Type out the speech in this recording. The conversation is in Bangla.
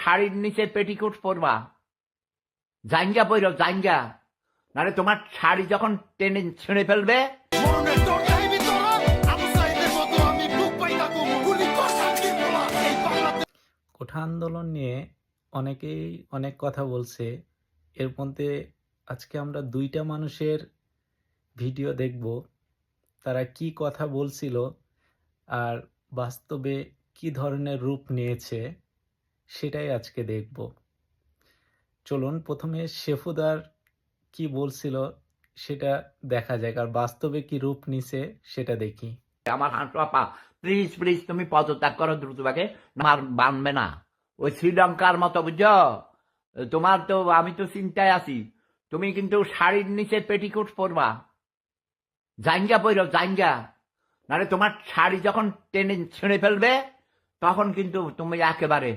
শাড়ির নিচে পেটিকোট পরবা। জাঙ্গা পইর জাঙ্গা নাহলে তোমার শাড়ি যখন টেনে ছিঁড়ে ফেলবে কোঠা আন্দোলন নিয়ে অনেকেই অনেক কথা বলছে। এর মধ্যে আজকে আমরা দুইটা মানুষের ভিডিও দেখব। তারা কি কথা বলছিল আর বাস্তবে কি ধরনের রূপ নিয়েছে। সেটাই আজকে দেখব। চলুন প্রথমে শেফুদার কি বলছিল সেটা দেখা যাক, আর বাস্তবে কি রূপ নিছে সেটা দেখি। আমার আপা প্লিজ প্লিজ তুমি পদত্যাগ করো দ্রুতভাবে আমার বানবে না। ওই শ্রীলঙ্কার মতো, বুঝছ? তোমার তো, আমি তো চিন্তায় আছি। তুমি কিন্তু শাড়ির নিচে পেটিকোট পরবা। জাঙ্গা পইর জাঙ্গা নাহলে তোমার শাড়ি যখন টেনে ছিঁড়ে ফেলবে, তখন কিন্তু তুমি একেবারে